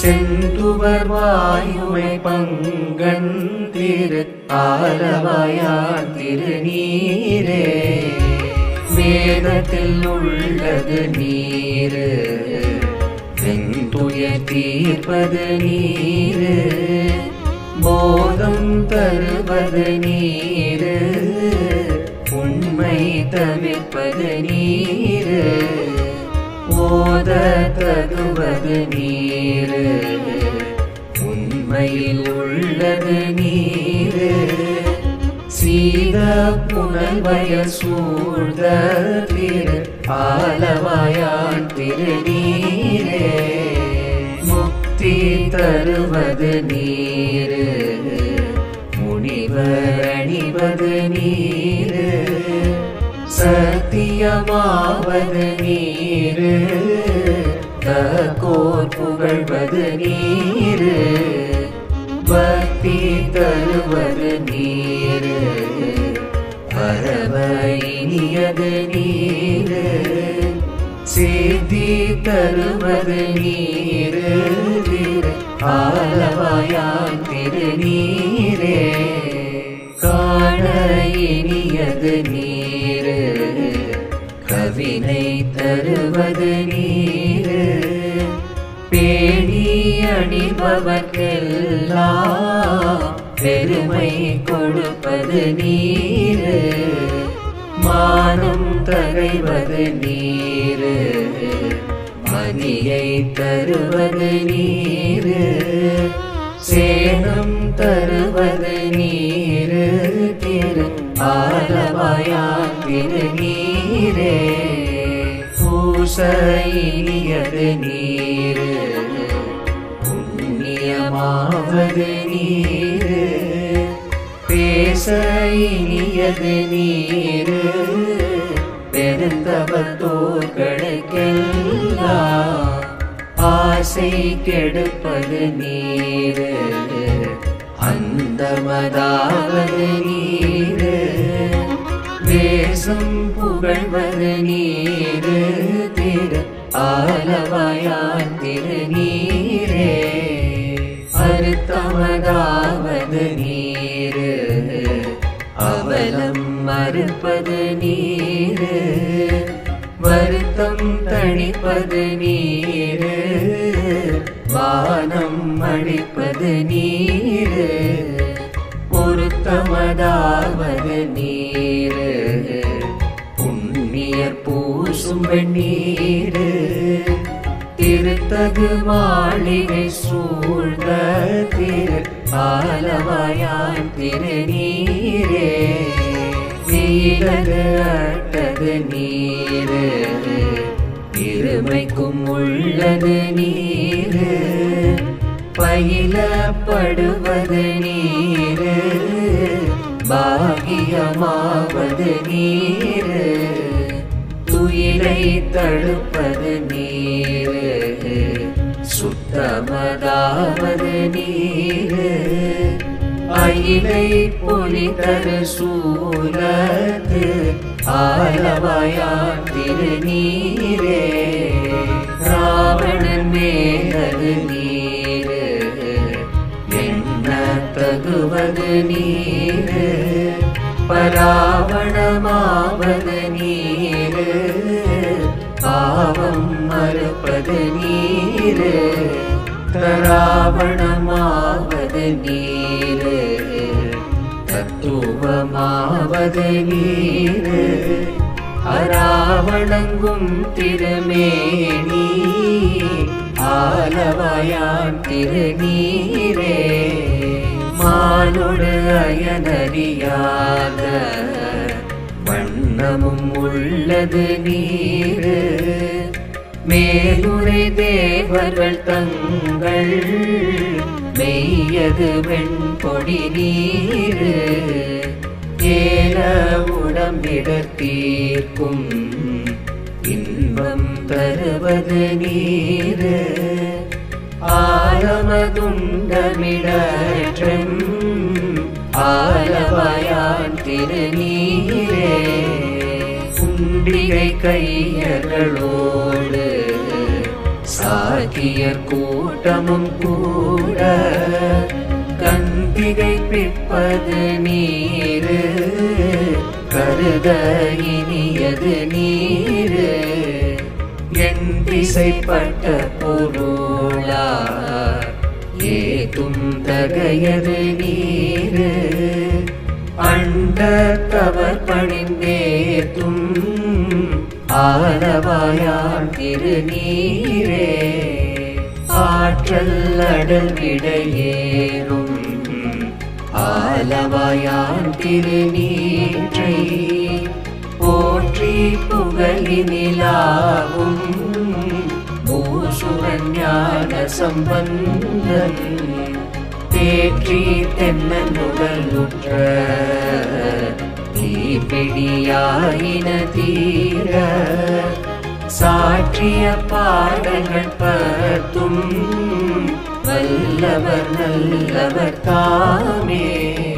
செந்துவர் வாயுமை பங்கன் திரு ஆலவாயான் திருநீரே. வேதத்தில் உள்ளது நீரு வெந்துய தீர்ப்பது நீரு போதம் தருவது நீரு உண்மை தவிர்ப்பது நீரு. ஓத தகுவது நீரு. உண்மையில் உள்ளது நீரு. சீத புனல்வய சூழ்ந்த திரு ஆலவாயான் திருநீரே. முக்தி தருவது நீரு. முனிவர் அணிவது நீரு. சத்தியமாவது நீரு. புகழ்வது நீரு. பக்தி தருவது நீரு. பரவ இனியது நீரு. செய்தி தருவது நீரு. திரு ஆலவாயான் திருநீரே. காண இனியது நீரு. கவினை தருவது நீர் அணிபவர்க்கெல்லாம் பெருமை கொடுப்பது நீரு. மானம் தகைவது நீரு. மதியை தருவது நீரு. சேனம் தருவது நீரு. திரு ஆலவாயான் திருநீரே பூசையது நீரு. புண்ணியமாவது நீரு பேச இனியது நீரு பெருந்தவத்தோர்களுக்கெல்லாம் ஆசை கெடுப்பது நீரு. அந்தமதாவது நீரு தேசம் புகழ்வது நீரு திரு ஆலவாயான் திருநீரே நீரு. அவலம் மறுப்பது நீரு. வருத்தம் தணிப்பது நீரு. வானம் அழிப்பது நீரு. பொருத்தமதாவது நீரு. புண்ணியர் பூசும் வெண்ணீரு திருத்தகு மாளிகை சூழ்ந்த திரு ஆலவாயான் திருநீரே நீலது அட்டது நீரு இருமைக்கும் உள்ளது நீரு பயிலப்படுவது நீரு பாகியமாவது நீரு துயிலை தடுப்பது நீர். தமதாவது நீர். அயிலை பொலிதரு சூலத்து ஆலவாயான் திருநீரே. ராவணன் மேலது நீர். என்ன தகுவது நீர்? பராவணமாவது நீர். பாவம் மறுப்பது நீரு. தராவணமாவது நீரு தத்துவமாவது நீரு. அராவணங்கும் திருமேனி ஆலவயான் திருநீரே. மானுடு அயனறியாத வண்ணமும் உள்ளது நீரு. மேலுரை தேவர்கள் தங்கள் மெய் இனியது வெண்பொடி நீரு ஏல உடம்பிடத்தீர்க்கும் இன்பம் தருவது நீர். ஆலமதுண்டமிடற்றும் ஆலவாயான் திருநீரே. பண்டிகை கையர்களோடு சாக்கியர் கூட்டமும் கூட கந்திகை பிற்பது நீரு கருத இனியது நீரு. என் திசைப்பட்ட பொருளா ஏதும் தகையது நீரு. அண்ட தவர் பணிந்தேத்தும் ஆலவாயான் திருநீரே. ஆற்றல் அடல் விடையேறும் ஆலவாயான் திருநீற்றை போற்றி புகழினிலாவும். பூசுரன் சம்பந்தன் தேற்றி தென்னன் தென்னனுடல் உற்ற பிடியாயின தீர. சாற்றிய பாடங்கள் பத்தும் வல்லவர் நல்லவர் தாமே.